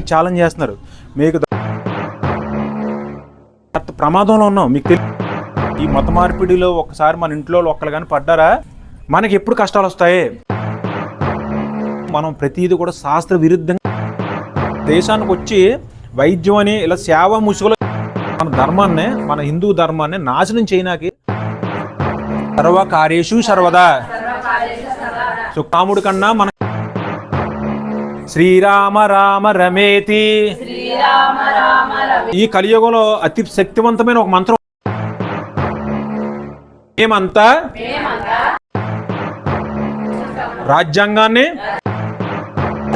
Challenge చేస్తున్నారు. మీకు ప్రమాదంలో ఉన్నాం మీకు తెలి ఈ మత మార్పిడిలో ఒకసారి మన ఇంట్లో ఒక్కరు కానీ పడ్డారా? మనకి ఎప్పుడు కష్టాలు వస్తాయి? మనం ప్రతిదీ కూడా శాస్త్ర విరుద్ధంగా దేశానికి వచ్చి వైద్యం అని ఇలా సేవ ముసుగులో మన ధర్మాన్ని మన హిందూ ధర్మాన్ని నాశనం చేయనాకి సర్వకార్యేషు సర్వదా. సో కాముడి కన్నా మన శ్రీరామ రామ రమేతి. ఈ కలియుగంలో అతి శక్తివంతమైన ఒక మంత్రం. ఏమంతా? రాజ్యాంగాన్ని?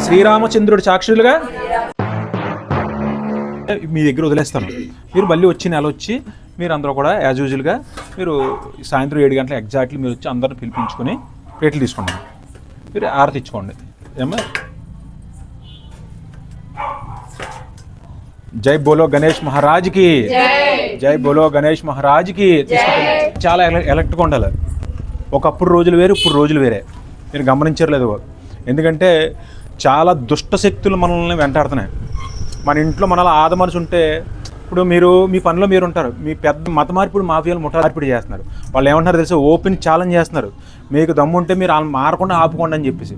శ్రీరామచంద్రుడి సాక్షులుగా? మీ దగ్గర వదిలేస్తాను. మీరు మళ్ళీ వచ్చి నెల వచ్చి మీరు అందరూ కూడా యాజ్ యూజువల్గా మీరు సాయంత్రం ఏడు గంటల ఎగ్జాక్ట్లీ మీరు వచ్చి అందరిని పిలిపించుకొని రేట్లు తీసుకోండి మీరు ఆరతి ఇచ్చుకోండి ఏమా జై బోలో గణేష్ మహారాజ్కి. జై. బోలో గణేష్ మహారాజ్కి. తీసుకుంటే చాలా ఎల- ఎలక్ట్గా ఉండాలి. ఒకప్పుడు రోజులు వేరు ఇప్పుడు రోజులు వేరే. మీరు గమనించట్లేదు. ఎందుకంటే చాలా దుష్ట శక్తులు మనల్ని వెంటాడుతున్నాయి. మన ఇంట్లో మనలా ఆదమనిసి ఉంటే ఇప్పుడు మీరు మీ పనిలో మీరు ఉంటారు. మీ పెద్ద మత మార్పిడి మాఫియాలు ముఠా మార్పిడి చేస్తున్నారు. వాళ్ళు ఏమంటారు తెలుసు? ఓపెన్ ఛాలెంజ్ చేస్తున్నారు. మీకు దమ్ము ఉంటే మీరు మారకుండా ఆపుకోండి అని చెప్పేసి.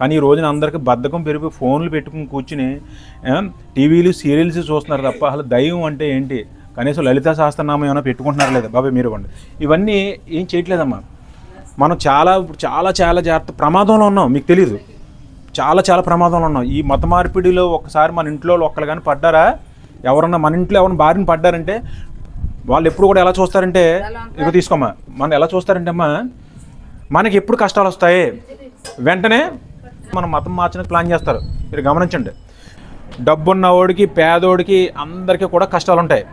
కానీ ఈ రోజున అందరికీ బద్ధకం పెరిగి ఫోన్లు పెట్టుకుని కూర్చుని టీవీలు సీరియల్స్ చూస్తున్నారు తప్ప అసలు దైవం అంటే ఏంటి? కనీసం లలితా సహస్రనామం ఏమైనా పెట్టుకుంటున్నారు లేదా? బాబాయ్ మీరు ఇవ్వండి. ఇవన్నీ ఏం చేయట్లేదమ్మా. మనం చాలా చాలా చాలా జాగ్రత్త ప్రమాదంలో ఉన్నాం మీకు తెలీదు. చాలా చాలా ప్రమాదంలో ఉన్నాం. ఈ మత మార్పిడిలో ఒకసారి మన ఇంట్లో ఒక్కరు కానీ పడ్డారా? ఎవరన్నా మన ఇంట్లో ఎవరైనా బారిన పడ్డారంటే వాళ్ళు ఎప్పుడు కూడా ఎలా చూస్తారంటే ఇక తీసుకోమ్మా. మనం ఎలా చూస్తారంటే అమ్మా మనకి ఎప్పుడు కష్టాలు వస్తాయి? వెంటనే మనం మతం మార్చడానికి ప్లాన్ చేస్తారు. మీరు గమనించండి. డబ్బున్నవాడికి పేదోడికి అందరికీ కూడా కష్టాలు ఉంటాయి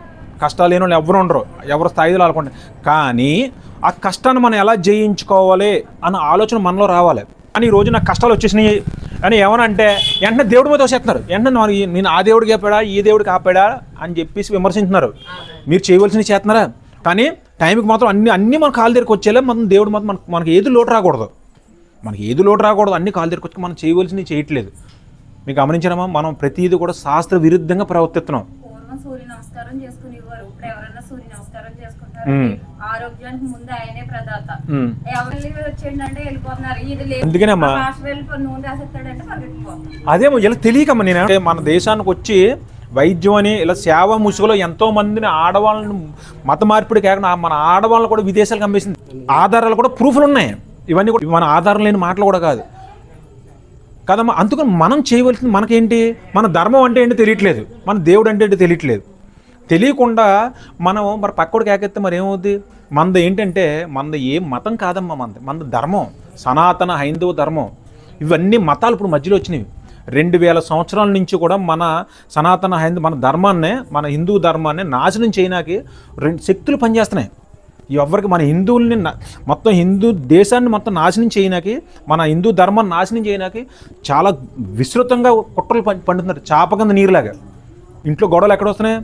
కష్టాలు లేని వాళ్ళు ఎవరు ఉండరు. ఎవరు స్థాయిలో ఆడుకుంటారు. కానీ ఆ కష్టాన్ని మనం ఎలా జయించుకోవాలి అన్న ఆలోచన మనలో రావాలి. కానీ ఈ రోజు నాకు కష్టాలు వచ్చేసినాయి అని ఏమనంటే వెంటనే దేవుడి మీద వచ్చేస్తున్నారు. వెంటనే నేను ఆ దేవుడికి ఆపాడా ఈ దేవుడికి ఆపాడా అని చెప్పేసి విమర్శించున్నారు మీరు చేయవలసినవి చేస్తున్నారా? కానీ టైంకి మాత్రం అన్ని అన్ని మన కాలు దగ్గరికి వచ్చేలా మనం దేవుడు మాత్రం మనకు మనకి ఏది లోటు రాకూడదు. మనకి ఏది లోటు రాకూడదు అన్ని కాళ్ళ దగ్గరికి మనం చేయవలసినవి చేయట్లేదు. మీకు గమనించామా మనం ప్రతిదీ కూడా శాస్త్ర విరుద్ధంగా ప్రవర్తిస్తున్నాం. పూర్వం సూర్య నమస్కారం చేసుకునేవారు ఇప్పుడు ఎవరైనా సూర్య నమస్కారం చేసుకుంటారు మ్మ్. ఆరోగ్యానికి ముందు ఆయనే ప్రదాత. మ్మ్. ఎవరు వెళ్ళి వచ్చేయండి వెళ్ళిపోతున్నారు. ఇది లేదు. అందుకేనమ్మా. రాష్ట్ర వెళ్ళిపోయి నూనె రాసేస్తాడంటే పరిగెత్తిపోతున్నారు అదేమో ఇలా తెలియకమ్మా నేను. మన దేశానికి వచ్చి వైద్యం అని ఇలా సేవ ముసుగులో ఎంతో మందిని ఆడవాళ్ళని మత మార్పిడి కాకుండా మన ఆడవాళ్ళని కూడా విదేశాలకు పంపేసింది ఆధారాలు కూడా ప్రూఫ్లు ఉన్నాయి. ఇవన్నీ కూడా మన ఆధారం లేని మాటలు కూడా కాదు. కదమ్మా అందుకని మనం చేయవలసింది మనకేంటి? మన ధర్మం అంటే ఏంటో తెలియట్లేదు. మన దేవుడు అంటే ఏంటి తెలియట్లేదు. తెలియకుండా మనం మరి పక్కడు కేకెత్తే మరి ఏమవుద్ది? మనది ఏంటంటే మనది ఏ మతం కాదమ్మా మనది మనది ధర్మం. సనాతన హైందవ ధర్మం. ఇవన్నీ మతాలు ఇప్పుడు మధ్యలో వచ్చినవి. రెండు వేల సంవత్సరాల నుంచి కూడా మన సనాతన హైందవ మన ధర్మాన్నే మన హిందూ ధర్మాన్ని నాశనం చేయడానికి రెండు శక్తులు పనిచేస్తున్నాయి. ఎవరికి మన హిందువుల్ని మొత్తం హిందూ దేశాన్ని మొత్తం నాశనం చేయడానికి మన హిందూ ధర్మాన్ని నాశనం చేయడానికి చాలా విస్తృతంగా కుట్రలు పం- పండుతున్నారు చాప కింద నీరులాగా. ఇంట్లో గొడవలు ఎక్కడ వస్తున్నాయి?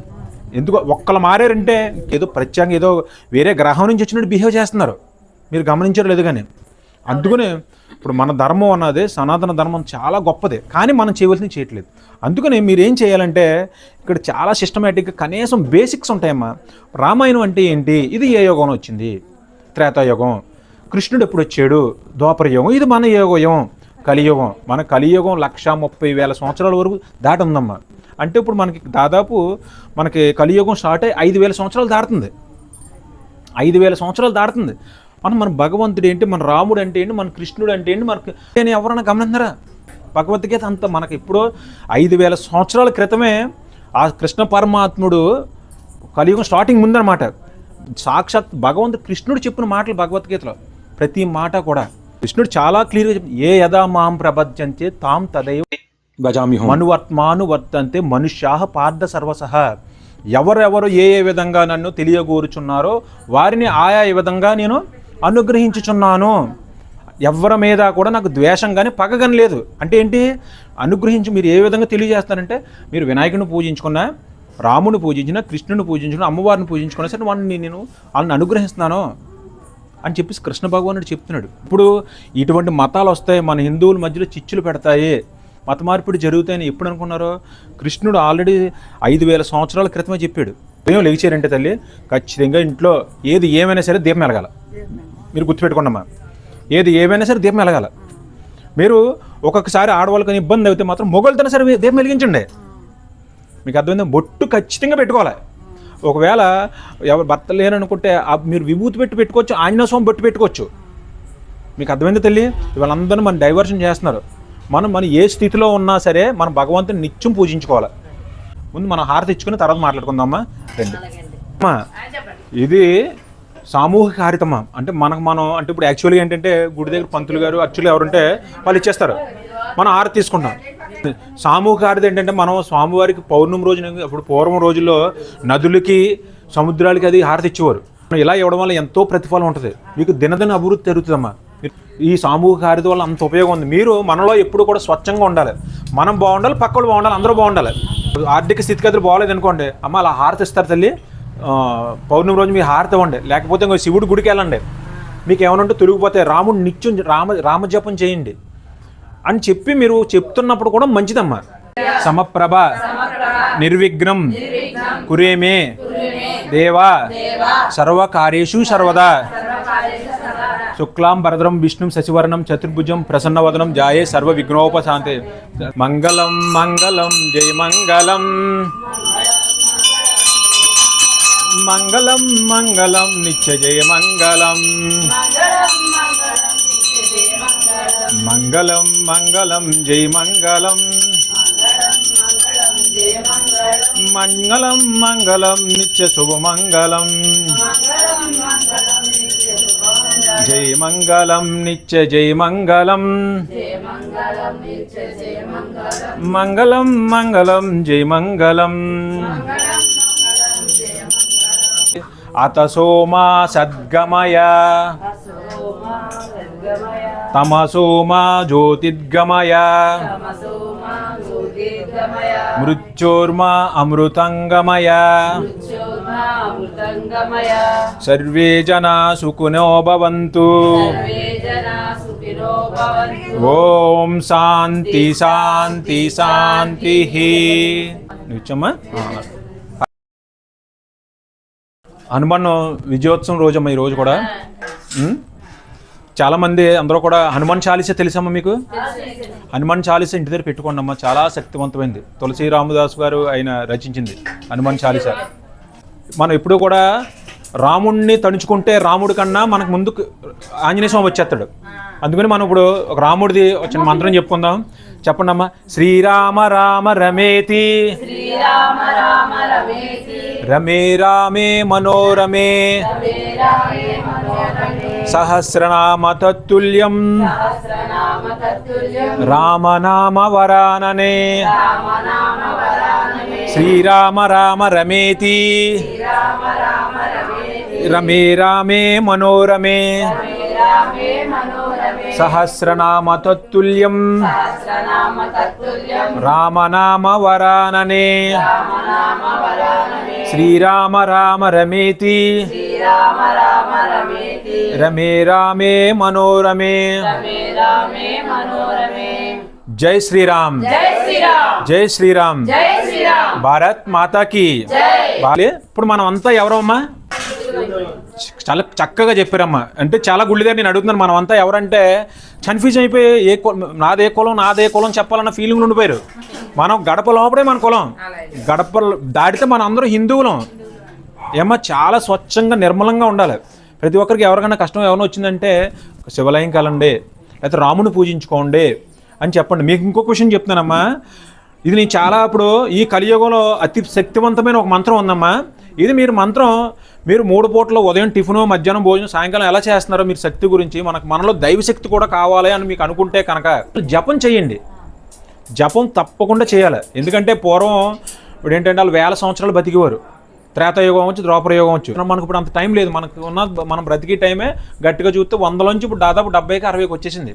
ఎందుకు ఒక్కళ్ళు మారారంటే ఏదో ప్రత్యేకంగా ఏదో వేరే గ్రహం నుంచి వచ్చినట్టు బిహేవ్ చేస్తున్నారు. మీరు గమనించారు లేదు కానీ. అందుకనే ఇప్పుడు మన ధర్మం అన్నది సనాతన ధర్మం చాలా గొప్పదే కానీ మనం చేయవలసింది చేయట్లేదు. అందుకని మీరు ఏం చేయాలంటే ఇక్కడ చాలా సిస్టమేటిక్గా కనీసం బేసిక్స్ ఉంటాయమ్మా. రామాయణం అంటే ఏంటి? ఇది ఏ యోగంలో వచ్చింది? త్రేతాయుగం. కృష్ణుడు ఎప్పుడు వచ్చాడు? ద్వాపర యుగం ఇది మన యోగం కలియుగం. మన కలియుగం లక్ష ముప్పై వేల సంవత్సరాల వరకు దాటి ఉందమ్మా. అంటే ఇప్పుడు మనకి దాదాపు మనకి కలియుగం స్టార్ట్ అయ్యి ఐదు వేల సంవత్సరాలు దాటుతుంది. ఐదు వేల సంవత్సరాలు దాటుతుంది. మనం మన భగవంతుడు ఏంటి మన రాముడు అంటే ఏంటి మన కృష్ణుడు అంటే ఏంటి మనకి నేను ఎవరైనా గమనిందరా భగవద్గీత అంత మనకి ఎప్పుడో ఐదు వేల సంవత్సరాల క్రితమే ఆ కృష్ణ పరమాత్ముడు కలియుగం స్టార్టింగ్ ముందనమాట సాక్షాత్ భగవంతుడు కృష్ణుడు చెప్పిన మాటలు భగవద్గీతలో ప్రతి మాట కూడా. కృష్ణుడు చాలా క్లియర్గా చెప్పి ఏ యదా మాం ప్రపంచంతే తాం తదైవ భజామి హోం. మనువర్త్మాను వర్తంతే మనుష్యాహ పార్థ సర్వసహ ఎవరెవరు ఏ ఏ విధంగా నన్ను తెలియగోరుచున్నారో వారిని ఆయా ఈ విధంగా నేను అనుగ్రహించుచున్నాను. ఎవరి మీద కూడా నాకు ద్వేషం కానీ పగ కానీ లేదు. అంటే ఏంటి? అనుగ్రహించి మీరు ఏ విధంగా తెలియజేస్తారంటే మీరు వినాయకుని పూజించుకున్నా రాముని పూజించిన కృష్ణుని పూజించుకున్న అమ్మవారిని పూజించుకున్నా సరే వాడిని నేను వాళ్ళని అనుగ్రహిస్తున్నాను అని చెప్పేసి కృష్ణ భగవానుడు చెప్తున్నాడు. ఇప్పుడు ఇటువంటి మతాలు వస్తాయి మన హిందువుల మధ్యలో చిచ్చులు పెడతాయి. మత మార్పిడి జరుగుతాయని ఎప్పుడు అనుకున్నారు? కృష్ణుడు ఆల్రెడీ ఐదు వేల సంవత్సరాల క్రితమే చెప్పాడు. ఉదయం లెగిచారంటే తల్లి ఖచ్చితంగా ఇంట్లో ఏది ఏమైనా సరే దీపం వెలగాల. మీరు గుర్తుపెట్టుకోండమ్మా. ఏది ఏమైనా సరే దీపం వెలగాల. మీరు ఒక్కొక్కసారి ఆడవాళ్ళకి ఇబ్బంది అయితే మాత్రం మొగలతోనే సరే దీపం వెలిగించండి. మీకు అర్థమైందా? బొట్టు ఖచ్చితంగా పెట్టుకోవాలి. ఒకవేళ ఎవరు భర్త లేరనుకుంటే ఆ మీరు విభూతి పెట్టి పెట్టుకోవచ్చు ఆంజనేయ స్వామి బొట్టు పెట్టుకోవచ్చు. మీకు అర్థమైంది తల్లి? వీళ్ళందరూ మన డైవర్షన్ చేస్తున్నారు. మనం మన ఏ స్థితిలో ఉన్నా సరే మనం భగవంతుని నిత్యం పూజించుకోవాలి. ముందు మనం హారతి ఇచ్చుకుని తర్వాత మాట్లాడుకుందామా? రండి. అమ్మా ఇది సామూహిక హారితమ అంటే మనకు మనం అంటే ఇప్పుడు యాక్చువల్గా ఏంటంటే గుడి దగ్గర పంతులు గారు యాక్చువల్లీ ఎవరుంటే వాళ్ళు ఇచ్చేస్తారు. మనం హారతి తీసుకుంటాం. సామూహిక హారతి ఏంటంటే మనం స్వామివారికి పౌర్ణమి రోజున అప్పుడు పూర్వం రోజుల్లో నదులకి సముద్రాలకి అది హారతి ఇచ్చేవారు. ఇలా ఇవ్వడం వల్ల ఎంతో ప్రతిఫలం ఉంటుంది. మీకు దినదిన అభివృద్ధి జరుగుతుందమ్మా ఈ సామూహిక హారతి వల్ల అంత ఉపయోగం ఉంది. మీరు మనలో ఎప్పుడు కూడా స్వచ్ఛంగా ఉండాలి. మనం బాగుండాలి పక్క వాళ్ళు బాగుండాలి అందరూ బాగుండాలి. ఆర్థిక స్థితిగతులు బాగోలేదు అనుకోండి అమ్మ అలా హారతి ఇస్తారు తల్లి. పౌర్ణమి రోజు మీ హారతి ఇవ్వండి. లేకపోతే ఇంకో శివుడి గుడికి వెళ్ళండి. మీకు ఏమైనా ఉంటే తొలగిపోతే రాముడు నిత్యం రామ రామజపం చేయండి. అని చెప్పి మీరు చెప్తున్నప్పుడు కూడా మంచిదమ్మా. సమప్రభ నిర్విఘ్నం కురేమే దేవా సర్వకార్యేషు సర్వదా. శుక్లాం భరద్రం విష్ణుం శశివర్ణం చతుర్భుజం ప్రసన్నవదనం జాయే సర్వ విఘ్నోపశాంతే మంగళం మంగళం జయ మంగళం. మంగళం మంగళం నిత్య జయ మంగళం. మంగళం మంగళం జయ మంగళం. మంగళం మంగళం నిత్య శుభమంగళం జయ మంగళం నిత్య జయ మంగళం. మంగళం మంగళం జయ మంగళం. అత సోమా సద్గమయ. తమసోమా జ్యోతిర్గమయ మృత్యోర్మా అమృతంగమయ. సర్వే జనా సుఖినో భవంతు. ఓం శాంతి శాంతి శాంతి. నిత్యమ్మా హనుమాన్ విజయోత్సవం రోజమ్మా ఈ రోజు కూడా? చాలామంది అందరూ కూడా హనుమాన్ చాలీసా తెలుసమ్మా మీకు? హనుమాన్ చాలీసా ఇంటి దగ్గర పెట్టుకోండి అమ్మా చాలా శక్తివంతమైంది. తులసి రామదాస్ గారు ఆయన రచించింది హనుమాన్ చాలీసా. మనం ఎప్పుడూ కూడా రాముణ్ణి తణుచుకుంటే రాముడి కన్నా మనకు ముందు ఆంజనేయ స్వామి వచ్చేస్తాడు. అందుకని మనం ఇప్పుడు ఒక రాముడిది వచ్చిన మంత్రం చెప్పుకుందాం. చెప్పండమ్మా. శ్రీరామ రామ రమేతి. రమే రామే మనోరమే. సహస్రనామ తత్తుల్యం రామనామ వరాననే శ్రీరామ రామ రమేతి. రమే రామే మనోరమే. సహస్రనామ తత్తుల్యం రామనామ వరాననే శ్రీరామ రామ రమేతి రమే రామే మనోరమే. జై శ్రీరామ్. జై శ్రీరామ్. భారత్ మాతాకి. ఇప్పుడు మనం అంతా ఎవరమ్మా? చాలా చక్కగా చెప్పారమ్మా. అంటే చాలా గుళ్ళ దగ్గర నేను అడుగుతున్నాను మనం అంతా ఎవరంటే కన్ఫ్యూజ్ అయిపోయి ఏ కులం నాదే కులం నాదే కులం చెప్పాలన్న ఫీలింగ్ ఉండిపోయారు. మనం గడప లోపడే మన కులం. గడప దాటితే మన అందరూ హిందువులం. ఏమో చాలా స్వచ్ఛంగా నిర్మలంగా ఉండాలి. ప్రతి ఒక్కరికి ఎవరికైనా కష్టం ఏమైనా వచ్చిందంటే శివలయం కలండి లేకపోతే రాముని పూజించుకోండి అని చెప్పండి. మీకు ఇంకో క్వశ్చన్ చెప్తున్నానమ్మా. ఇది నేను చాలా ఇప్పుడు ఈ కలియుగంలో అతి శక్తివంతమైన ఒక మంత్రం ఉందమ్మా. ఇది మీరు మంత్రం మీరు మూడు పూటలు ఉదయం టిఫిన్ మధ్యాహ్నం భోజనం సాయంకాలం ఎలా చేస్తున్నారో మీరు శక్తి గురించి మనకు మనలో దైవశక్తి కూడా కావాలి అని మీకు అనుకుంటే కనుక జపం చేయండి. జపం తప్పకుండా చేయాలి. ఎందుకంటే పూర్వం ఇప్పుడు ఏంటంటే వాళ్ళు వేల సంవత్సరాలు బతికేవారు. త్రేతయుగం వచ్చి ద్రోపరయుగం వచ్చి. మనకు ఇప్పుడు అంత టైం లేదు. మనకు ఉన్న మనం బ్రతికే టైమే గట్టిగా చూస్తే వందలోంచి ఇప్పుడు దాదాపు డెబ్బైకి అరవైకి వచ్చేసింది.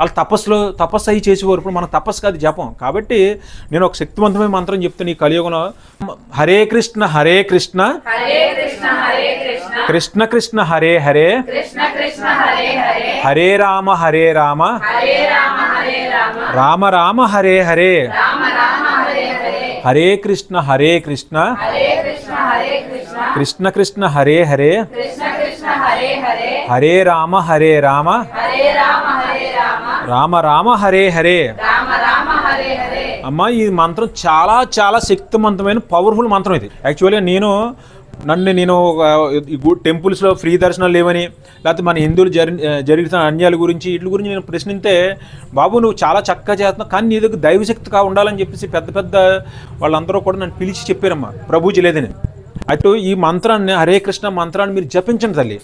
వాళ్ళు తపస్సులో తపస్సు అయ్యి చేసేవారు. ఇప్పుడు మన తపస్సు కాదు జపం. కాబట్టి నేను ఒక శక్తివంతమైన మంత్రం చెప్తాను ఈ కలియుగంలో హరే కృష్ణ హరే కృష్ణ. కృష్ణ కృష్ణ. హరే హరే. హరే రామ హరే రామ. రామ రామ. హరే హరే. హరే కృష్ణ హరే కృష్ణ. కృష్ణ కృష్ణ. హరే హరే. హరే రామ. హరే రామ రామ రామ హరే హరే. అమ్మ ఈ మంత్రం చాలా చాలా శక్తివంతమైన పవర్ఫుల్ మంత్రం ఇది. యాక్చువల్గా నేను నన్ను నేను టెంపుల్స్లో ఫ్రీ దర్శనాలు లేవని లేకపోతే మన హిందువులు జరి జరుగుతున్న అన్యాయాల గురించి వీటి గురించి నేను ప్రశ్నిస్తే బాబు నువ్వు చాలా చక్కగా చేస్తున్నావు కానీ నీ దగ్గర దైవశక్తిగా ఉండాలని చెప్పేసి పెద్ద పెద్ద వాళ్ళందరూ కూడా నన్ను పిలిచి చెప్పారమ్మా ప్రభుజీ లేదని. అటు ఈ మంత్రాన్ని హరే కృష్ణ మంత్రాన్ని మీరు జపించండి తల్లి.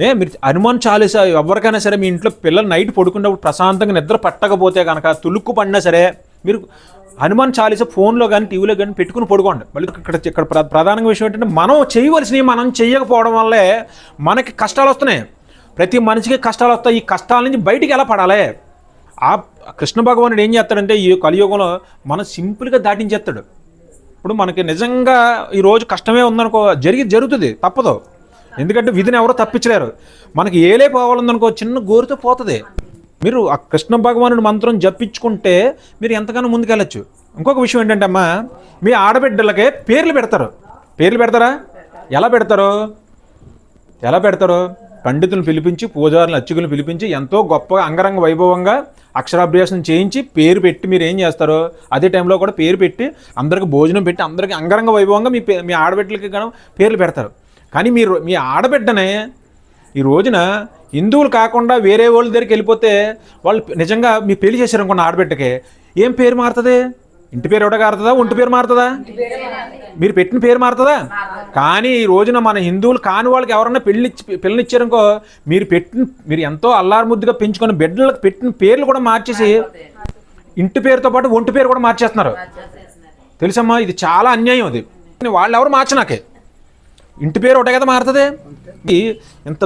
ఏ మీరు హనుమాన్ చాలీసా ఎవరికైనా సరే మీ ఇంట్లో పిల్లలు నైట్ పడుకున్నప్పుడు ప్రశాంతంగా నిద్ర పట్టకపోతే కనుక తులుక్కు పడినా సరే మీరు హనుమాన్ చాలీస ఫోన్లో కానీ టీవీలో కానీ పెట్టుకుని పడుకోండి. మళ్ళీ ఇక్కడ ఇక్కడ ప్ర- ప్రధానంగా విషయం ఏంటంటే మనం చేయవలసినవి మనం చేయకపోవడం వల్లే మనకి కష్టాలు వస్తున్నాయి. ప్రతి మనిషికి కష్టాలు వస్తాయి. ఈ కష్టాల నుంచి బయటికి ఎలా పడాలి? ఆ కృష్ణ భగవానుడు ఏం చేస్తాడంటే ఈ కలియుగంలో మనం సింపుల్గా దాటించేస్తాడు. ఇప్పుడు మనకి నిజంగా ఈరోజు కష్టమే ఉందనుకో జరిగి జరుగుతుంది. తప్పదు. ఎందుకంటే విధిని ఎవరో తప్పించలేరు. మనకి ఏలే పోవాలందనుకో చిన్న గోరుతో పోతుంది. మీరు ఆ కృష్ణ భగవానుడి మంత్రం జపించుకుంటే మీరు ఎంతగానో ముందుకెళ్ళచ్చు. ఇంకొక విషయం ఏంటంటే అమ్మా మీ ఆడబిడ్డలకే పేర్లు పెడతారు. పేర్లు పెడతారా? ఎలా పెడతారు? ఎలా పెడతారు? పండితులను పిలిపించి పూజారులను అర్చకులను పిలిపించి ఎంతో గొప్పగా అంగరంగ వైభవంగా అక్షరాభ్యాసం చేయించి పేరు పెట్టి మీరు ఏం చేస్తారు? అదే టైంలో కూడా పేరు పెట్టి అందరికి భోజనం పెట్టి అందరికి అంగరంగ వైభవంగా మీ మీ ఆడబిడ్డలకి గాను పేర్లు పెడతారు. కానీ మీరు మీ ఆడబిడ్డనే ఈ రోజున హిందువులు కాకుండా వేరే వాళ్ళ దగ్గరికి వెళ్ళిపోతే వాళ్ళు నిజంగా మీ పెళ్ళి చేశారు అనుకున్న ఆడబిడ్డకి ఏం పేరు మారుతుంది? ఇంటి పేరు ఎవడ మారుతుందా ఒంటి పేరు మారుతుందా? మీరు పెట్టిన పేరు మారుతుందా? కానీ ఈ రోజున మన హిందువులు కాని వాళ్ళకి ఎవరన్నా పెళ్ళి పిల్లనిచ్చారనుకో మీరు పెట్టిన మీరు ఎంతో అల్లారుముద్దుగా పెంచుకున్న బిడ్డలకు పెట్టిన పేర్లు కూడా మార్చేసి ఇంటి పేరుతో పాటు ఒంటి పేరు కూడా మార్చేస్తున్నారు. తెలుసమ్మా? ఇది చాలా అన్యాయం అది. వాళ్ళు ఎవరు మార్చనాకే? ఇంటి పేరు ఒకటే కదా మారుతుంది? ఈ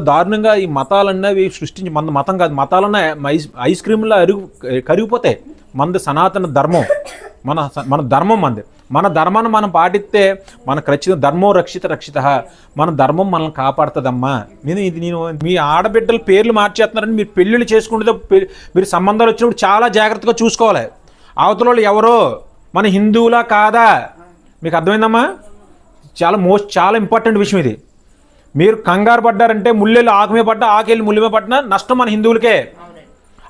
దారుణంగా ఈ మతాలన్నవి సృష్టించి మన మతం కాదు మతాలన్న ఐస్ ఐస్ క్రీమ్లో అరుగు కరిగిపోతాయి మనది సనాతన ధర్మం. మన మన ధర్మం మనది మన ధర్మాన్ని మనం పాటిస్తే మన రక్షిత ధర్మం రక్షిత రక్షిత. మన ధర్మం మనల్ని కాపాడుతుందమ్మా. నేను ఇది నేను మీ ఆడబిడ్డల పేర్లు మార్చేస్తున్నారని మీరు పెళ్ళిళ్ళు చేసుకుంటే మీరు సంబంధాలు వచ్చినప్పుడు చాలా జాగ్రత్తగా చూసుకోవాలి. అవతల వాళ్ళు ఎవరో? మన హిందువులా కాదా? మీకు అర్థమైందమ్మా? చాలా మోస్ట్ చాలా ఇంపార్టెంట్ విషయం ఇది. మీరు కంగారు పడ్డారంటే ముల్లెలు ఆకుమే పడ్డా ఆకెళ్ళి ముల్లిమే పడ్డా నష్టం మన హిందువులకే.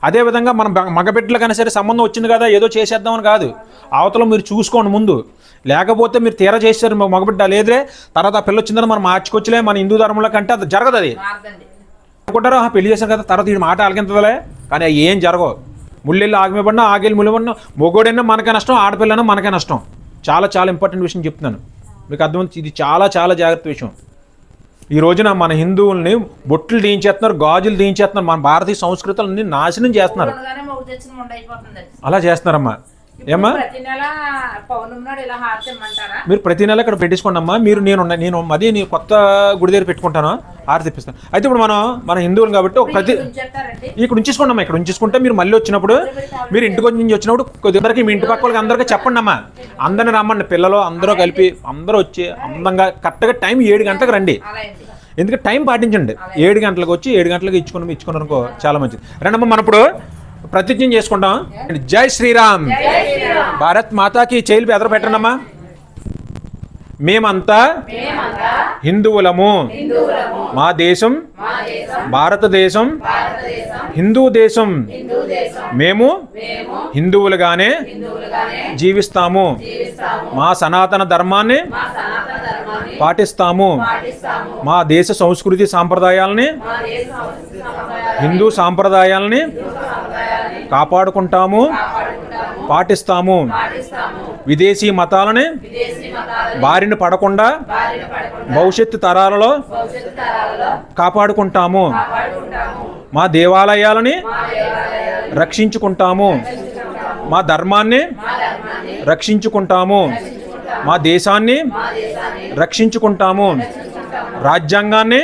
అదేవిధంగా మన మగబిడ్డలకైనా సరే సంబంధం వచ్చింది కదా ఏదో చేసేద్దామని కాదు. అవతల మీరు చూసుకోండి ముందు. లేకపోతే మీరు తీర చేశారు మగబిడ్డ లేదురే తర్వాత ఆ పిల్ల వచ్చిందని మనం మార్చుకొచ్చలే మన హిందూ ధర్మంలో కంటే అది జరగదు అది. అనుకుంటారు? "ఆ, పెళ్ళి చేశారు కదా తర్వాత ఈ మాట ఆలకింతలే కానీ అవి ఏం జరగవు. ముళ్ళెళ్ళి ఆగిమే పడినా ఆగేళ్ళు ముళ్ళు పడినా మొగోడైనా మనకే నష్టం ఆడపిల్లైనా మనకే నష్టం. చాలా చాలా ఇంపార్టెంట్ విషయం చెప్తున్నాను. మీకు అర్థమవుతుంది? ఇది చాలా చాలా జాగ్రత్త విషయం. ఈ రోజున మన హిందువుల్ని బొట్లు తీయించేస్తున్నారు గాజులు తీయించేస్తున్నారు మన భారతీయ సంస్కృతులన్నీ నాశనం చేస్తున్నారు. అలా చేస్తున్నారమ్మా. ఇమ్మంటారా? మీరు ప్రతి నెల ఇక్కడ పెట్టించుకోండి అమ్మా మీరు నేను నేను మరీ నేను కొత్త గుడి దగ్గర పెట్టుకుంటాను. ఆరు తెప్పిస్తాను అయితే ఇప్పుడు మనం మన హిందువులు కాబట్టి ఒక ప్రతి ఇక్కడ ఉంచేసుకోండి అమ్మా ఇక్కడ ఉంచేసుకుంటే మీరు మళ్ళీ వచ్చినప్పుడు మీరు ఇంటికి నుంచి వచ్చినప్పుడు కొద్దిగా మీ ఇంటి పక్క వాళ్ళకి అందరికీ చెప్పండి అమ్మా అందరిని రమ్మండి. పిల్లలు అందరూ కలిపి అందరూ వచ్చి అందంగా కరెక్ట్గా టైం ఏడు గంటలకు రండి. ఎందుకంటే టైం పాటించండి. ఏడు గంటలకు వచ్చి ఏడు గంటలకు ఇచ్చుకుని ఇచ్చుకున్నారు అనుకో చాలా మంచిది. రండమ్మా మనం ఇప్పుడు ప్రతిజ్ఞ చేసుకుంటాం. జై శ్రీరామ్. భారత్ మాతాకి చేయిలు ఎదర పెట్టండమ్మా మేమంతా హిందువులము. మా దేశం భారతదేశం హిందూ దేశం. మేము హిందువులుగానే జీవిస్తాము. మా సనాతన ధర్మాన్ని పాటిస్తాము. మా దేశ సంస్కృతి సాంప్రదాయాలని హిందూ సాంప్రదాయాలని కాపాడుకుంటాము పాటిస్తాము. విదేశీ మతాలని బారిన పడకుండా భవిష్యత్తు తరాలలో కాపాడుకుంటాము. మా దేవాలయాలని రక్షించుకుంటాము. మా ధర్మాన్ని రక్షించుకుంటాము. మా దేశాన్ని రక్షించుకుంటాము. రాజ్యాంగాన్ని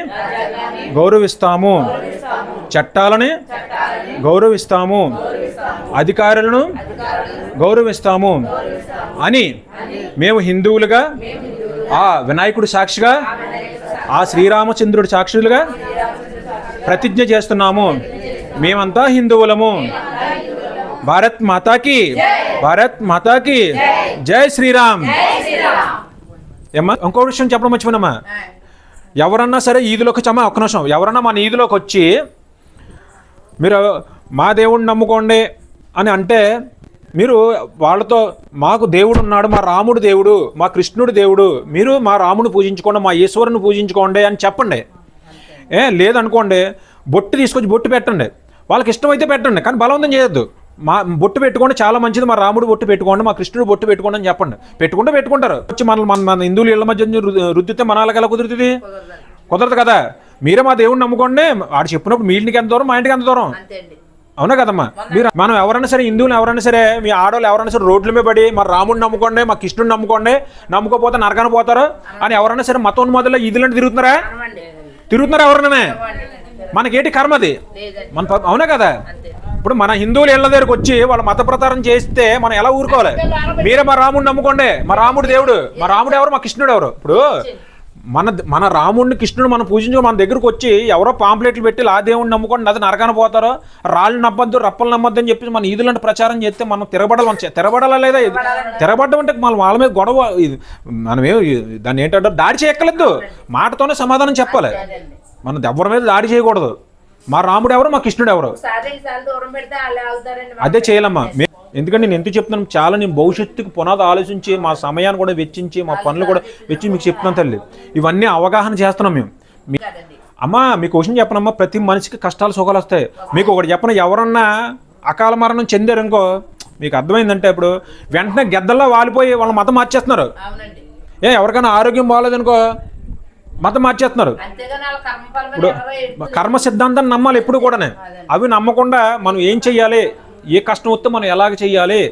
గౌరవిస్తాము. చట్టాలని గౌరవిస్తాము. అధికారులను గౌరవిస్తాము అని మేము హిందువులుగా ఆ వినాయకుడు సాక్షిగా ఆ శ్రీరామచంద్రుడు సాక్షులుగా ప్రతిజ్ఞ చేస్తున్నాము. మేమంతా హిందువులము. భారత్ మాతాకి భారత్ మాతాకి జై శ్రీరామ్. ఏమ్మా ఇంకో విషయం చెప్పడం మర్చిపోయినమ్మా ఎవరన్నా సరే ఈదులోకి వచ్చామా? ఒక్క నిమిషం. ఎవరన్నా మన ఈదులోకి వచ్చి మీరు మా దేవుణ్ణి నమ్ముకోండి అని అంటే మీరు వాళ్ళతో మాకు దేవుడు ఉన్నాడు మా రాముడు దేవుడు మా కృష్ణుడు దేవుడు మీరు మా రాముడు పూజించుకోండి మా ఈశ్వరుని పూజించుకోండి అని చెప్పండి. ఏ లేదనుకోండి బొట్టు తీసుకొచ్చి బొట్టు పెట్టండి. వాళ్ళకి ఇష్టమైతే పెట్టండి కానీ బలవంతం చేయొద్దు. మా బొట్టు పెట్టుకోండి చాలా మంచిది మా రాముడు బొట్టు పెట్టుకోండి మా కృష్ణుడు బొట్టు పెట్టుకోండి అని చెప్పండి. పెట్టుకుంటే పెట్టుకుంటారు. వచ్చి మన మన మన హిందువులు ఇళ్ళ మధ్య రుద్దితే మన వాళ్ళకి ఎలా కుదురుతుంది? కుదరదు. కదా. మీరే మా దేవుడిని నమ్ముకోండి. వాడు చెప్పినప్పుడు మీ ఇంటికి ఎంత దూరం మా ఇంటికి ఎంత దూరం? అవునా కదమ్మా? మీరు మనం ఎవరైనా సరే హిందువులు ఎవరైనా సరే మీ ఆడవాళ్ళు ఎవరైనా సరే రోడ్ల మీద పడి మా రాముడిని నమ్ముకోండి మా కృష్ణుడిని నమ్ముకోండి నమ్ముకోపోతే నరకన పోతారు. అని ఎవరైనా సరే మతోన్మాదుల్లో ఇదిలాంటి తిరుగుతున్నారా? తిరుగుతున్నారా ఎవరైనా మనకేంటి కర్మ అది? మన అవునా కదా? ఇప్పుడు మన హిందువులు ఇళ్ళ దగ్గరకు వచ్చి వాళ్ళ మత ప్రచారం చేస్తే మనం ఎలా ఊరుకోవాలి? మీరే మా రాముడిని నమ్ముకోండి. మా రాముడు దేవుడు. మా రాముడు ఎవరు? మా కృష్ణుడు ఎవరు? ఇప్పుడు మన మన రాముడిని కృష్ణుడు మనం పూజించు మన దగ్గరకు వచ్చి ఎవరో పాంప్లెట్లు పెట్టి ఆ దేవుడిని నమ్ముకోండి అది నరకాన పోతారో రాళ్ళు నమ్మద్దు రప్పలు నమ్మద్దు అని చెప్పి మన ఈదులంటే ప్రచారం చేస్తే మనం తిరగబడాలి మనం తిరగబడాలా లేదా ఇది? తిరగబడడం అంటే మనం వాళ్ళ మీద గొడవ ఇది. మనం ఏ దాన్ని ఏంటంటే దాడి చేయక్కర్లేదు. మాటతోనే సమాధానం చెప్పాలి. మనం ఎవరి మీద దాడి చేయకూడదు. మా రాముడు ఎవరు? మా కృష్ణుడు ఎవరు? అదే చేయాలమ్మా. ఎందుకంటే నేను ఎందుకు చెప్తున్నాను? చాలా నేను భవిష్యత్తుకు పునాది ఆలోచించి మా సమయాన్ని కూడా వెచ్చించి మా పనులు కూడా వెచ్చి మీకు చెప్తున్నాను తల్లి. ఇవన్నీ అవగాహన చేస్తున్నాం మేము. అమ్మా మీ క్వశ్చన్ చెప్పనమ్మా ప్రతి మనిషికి కష్టాలు సుఖాలు వస్తాయి. మీకు ఒకటి చెప్పన? ఎవరన్నా అకాల మరణం చెందారు అనుకో మీకు అర్థమైందంటే ఇప్పుడు వెంటనే గెద్దల్లో వాలిపోయి వాళ్ళ మతం మార్చేస్తున్నారు. ఏ ఎవరికైనా ఆరోగ్యం బాగాలేదనుకో మతం మార్చేస్తున్నారు. ఇప్పుడు. కర్మ సిద్ధాంతాన్ని నమ్మాలి ఎప్పుడు కూడానే. అవి నమ్మకుండా మనం ఏం చెయ్యాలి? ఏ కష్టం వస్తే మనం ఎలాగ చేయాలి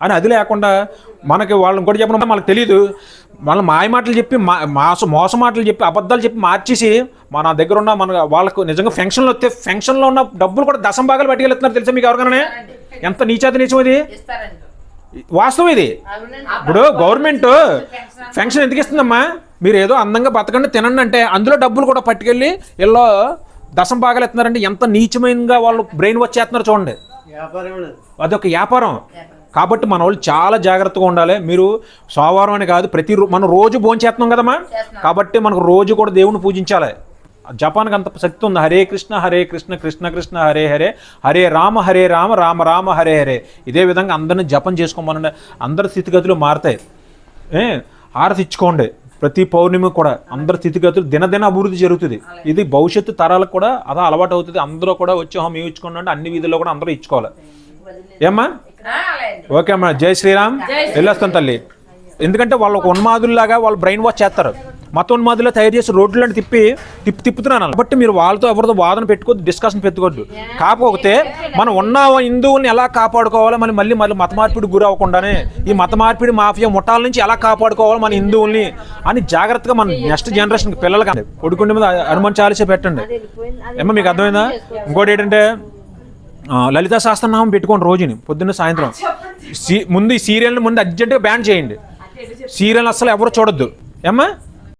అని అది లేకుండా మనకి వాళ్ళని కూడా చెప్పడం మనకు తెలియదు వాళ్ళ మాయ మాటలు చెప్పి మా మోస మాటలు చెప్పి అబద్ధాలు చెప్పి మార్చేసి మన దగ్గర ఉన్న మన వాళ్ళకు నిజంగా ఫెన్షన్లు వస్తే ఫెన్షన్లో ఉన్న డబ్బులు కూడా దశం భాగాలు పట్టుకెళ్తున్నారు తెలుసా మీకు ఎవరికైనా? ఎంత నీచాతి నీచం ఇది? వాస్తవం ఇది. ఇప్పుడు గవర్నమెంట్ ఫెన్షన్ ఎందుకు ఇస్తుందమ్మా? మీరు ఏదో అందంగా బతకండి తినండి అంటే అందులో డబ్బులు కూడా పట్టుకెళ్ళి వీళ్ళు దశం భాగాలు ఎత్తున్నారంటే ఎంత నీచమైనగా వాళ్ళు బ్రెయిన్ వాష్ చేస్తున్నారు చూడండి. అదొక వ్యాపారం. కాబట్టి మన వాళ్ళు చాలా జాగ్రత్తగా ఉండాలి. మీరు సోమవారం అని కాదు ప్రతి మనం రోజు భోజనం చేస్తున్నాం కదమ్మా? కాబట్టి మనకు రోజు కూడా దేవుని పూజించాలి. జపాన్కి అంత శక్తి ఉంది. హరే కృష్ణ హరే కృష్ణ కృష్ణ కృష్ణ హరే హరే హరే రామ హరే రామ రామ రామ హరే హరే. ఇదే విధంగా అందరిని జపం చేసుకోమనండి. అందరి స్థితిగతులు మారుతాయి. ఏ? హారతి ఇచ్చుకోండి. ప్రతి పౌర్ణమి కూడా అందరి స్థితిగతులు దినదిన అభివృద్ధి జరుగుతుంది. ఇది భవిష్యత్తు తరాలకు కూడా అదా అలవాటు అవుతుంది అందరూ కూడా వచ్చి హోమ్ ఇచ్చుకోండి అంటే అన్ని వీధుల్లో కూడా అందరూ ఇచ్చుకోవాలి. ఏమ్మా? ఓకే అమ్మా. జై శ్రీరామ్. వెళ్ళొస్తాను తల్లి. ఎందుకంటే వాళ్ళు ఒక ఉన్మాదుల్లాగా వాళ్ళు బ్రెయిన్ వాష్ చేస్తారు. మత ఉన్మాదుల్లో తయారు చేసి రోడ్లను తిప్పి తిప్పి తిప్పుతున్నాను కాబట్టి మీరు వాళ్ళతో ఎవరితో వాదన పెట్టుకోవద్దు డిస్కషన్ పెట్టుకోవద్దు. కాకపోతే మనం ఉన్న హిందువుల్ని ఎలా కాపాడుకోవాలో మనం మళ్ళీ మళ్ళీ మత మార్పిడి గురి అవ్వకుండానే ఈ మత మార్పిడి మాఫియా ముఠాల నుంచి ఎలా కాపాడుకోవాలో మన హిందువుల్ని అని జాగ్రత్తగా మన నెక్స్ట్ జనరేషన్ పిల్లలకి కొడుకుండి మీద హనుమాన్ చాలీసే పెట్టండి. ఏమో మీకు అర్థమైందా? ఇంకోటి ఏంటంటే లలితా శాస్త్రనామం పెట్టుకోండి రోజుని పొద్దున్న సాయంత్రం. సీ ముందు ఈ సీరియల్ని ముందు అర్జెంటుగా బ్యాన్ చేయండి. సీరియల్ అసలు ఎవరు చూడొద్దు. ఏమ్మా?